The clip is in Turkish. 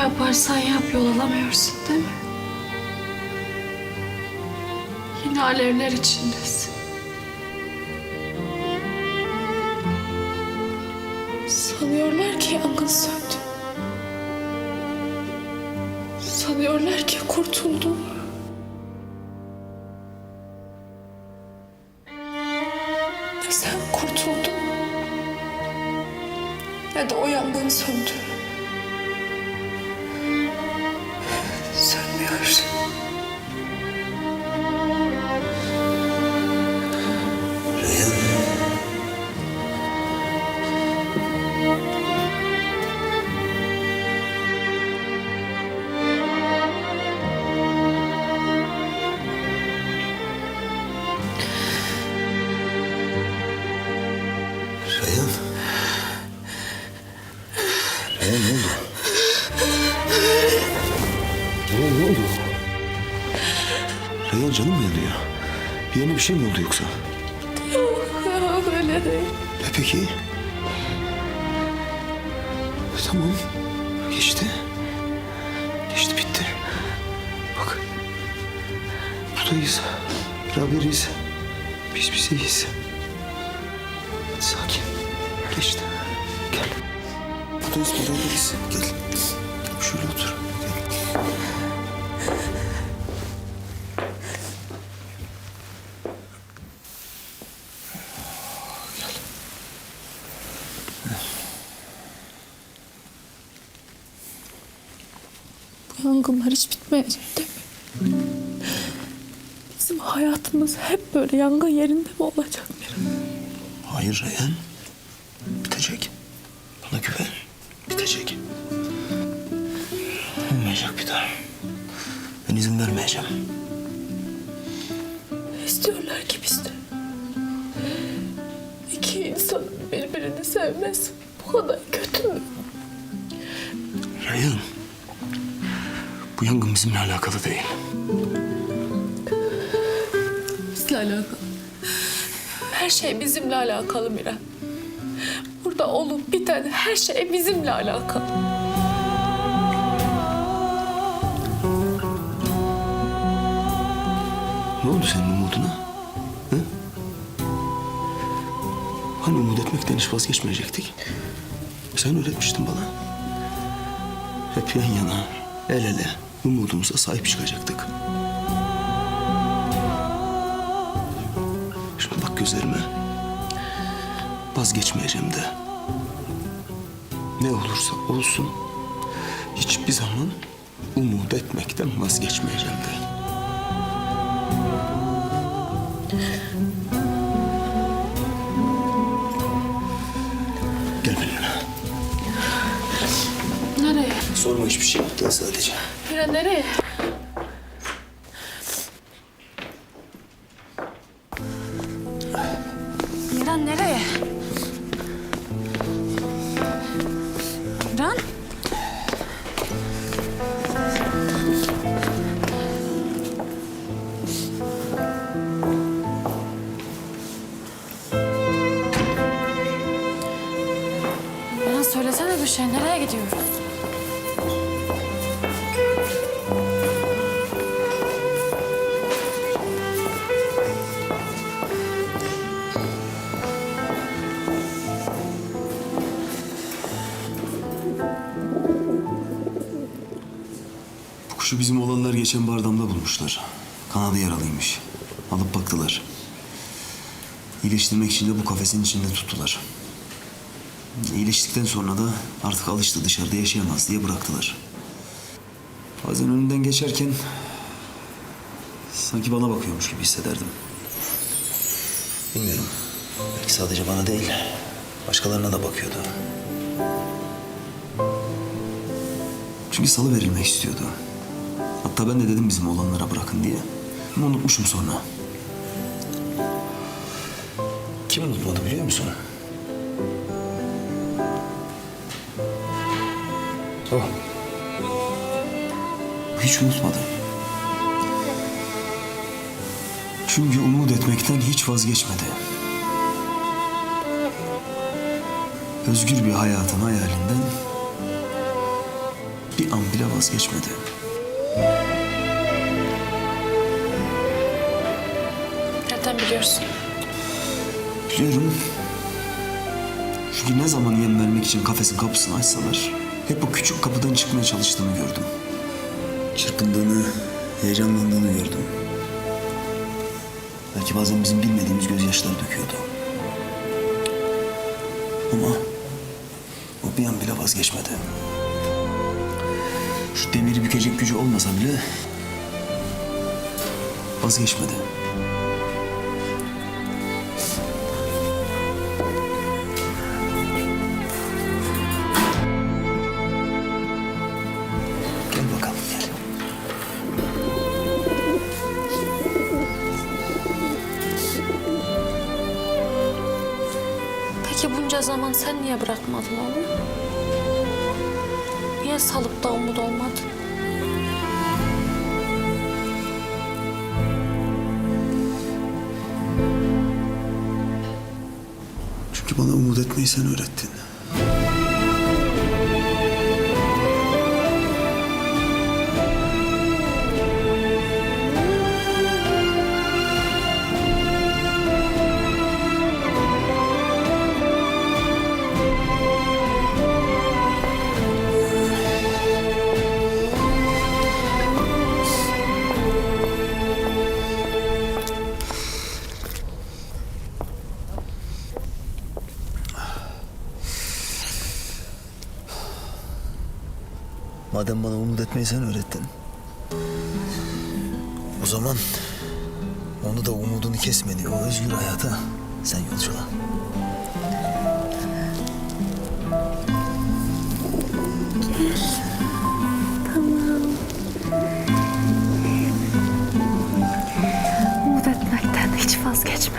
yaparsan yap yol alamıyorsun değil mi? Yine alevler içindesin. Sanıyorlar ki yangın söndü. Sanıyorlar ki kurtuldum. Ne sen kurtuldun. Ne de o yangın söndü. Canım mı yanıyor? Yerine bir şey mi oldu yoksa? Ya öyle değil. E peki? Tamam. Geçti. Geçti bitti. Bak. Buradayız. Beraberiz. Biz bizeyiz. Sakin. Geçti. Gel. Buradayız beraberiz. Gel yangınlar hiç bitmeyecek değil mi? Bizim hayatımız hep böyle yangın yerinde mi olacak Miran? Hayır Reyhan. Bitecek. Bana güven. Bitecek. Olmayacak bir daha. Ben izin vermeyeceğim. İstiyorlar ki biz de. İki insan birbirini sevmez. Bu kadar kötü mü? Reyhan. Yangın bizimle alakalı değil. Bizle alakalı. Her şey bizimle alakalı Miran. Burada olup biten her şey bizimle alakalı. Ne oldu senin umuduna? Hı? Hani umut etmekten hiç vazgeçmeyecektik? Sen öğretmiştin bana. Hep yan yana, el ele umudumuza sahip çıkacaktık. Şimdi bak gözlerime. Vazgeçmeyeceğim de. Ne olursa olsun hiçbir zaman umut etmekten vazgeçmeyeceğim de. Gel benimle. Nereye? Sorma hiçbir şey. Gel sadece. Miran nereye? Miran nereye? Miran Kuşu bizim olanlar geçen bardamda bulmuşlar. Kanadı yaralıymış. Alıp baktılar. İyileştirmek için de bu kafesin içinde tuttular. İyileştikten sonra da artık alıştı dışarıda yaşayamaz diye bıraktılar. Bazen önünden geçerken sanki bana bakıyormuş gibi hissederdim. Bilmiyorum. Belki sadece bana değil, başkalarına da bakıyordu. Çünkü salı verilmek istiyordu. Hatta ben de dedim bizim olanlara bırakın diye. Ama unutmuşum sonra. Kim unutmadı biliyor musun? O. Hiç unutmadı. Çünkü umut etmekten hiç vazgeçmedi. Özgür bir hayatın hayalinden bir an bile vazgeçmedi. Nereden biliyorsun? Biliyorum. Çünkü ne zaman yem vermek için kafesin kapısını açsalar... ...hep o küçük kapıdan çıkmaya çalıştığını gördüm. Çırpındığını, heyecanlandığını gördüm. Belki bazen bizim bilmediğimiz gözyaşları döküyordu. Ama o bir an bile vazgeçmedi. Şu demiri bükecek gücü olmasa bile vazgeçmedi. Gel bakalım. Peki bunca zaman sen niye bırakmadın onu? Salıp da umut olmadın? Çünkü bana umut etmeyi sen öğrettin. Madem bana umut etmeyi sen öğrettin. O zaman onu da umudunu kesmedi o özgür hayata sen yolcula. Umut etmekten hiç vazgeçme.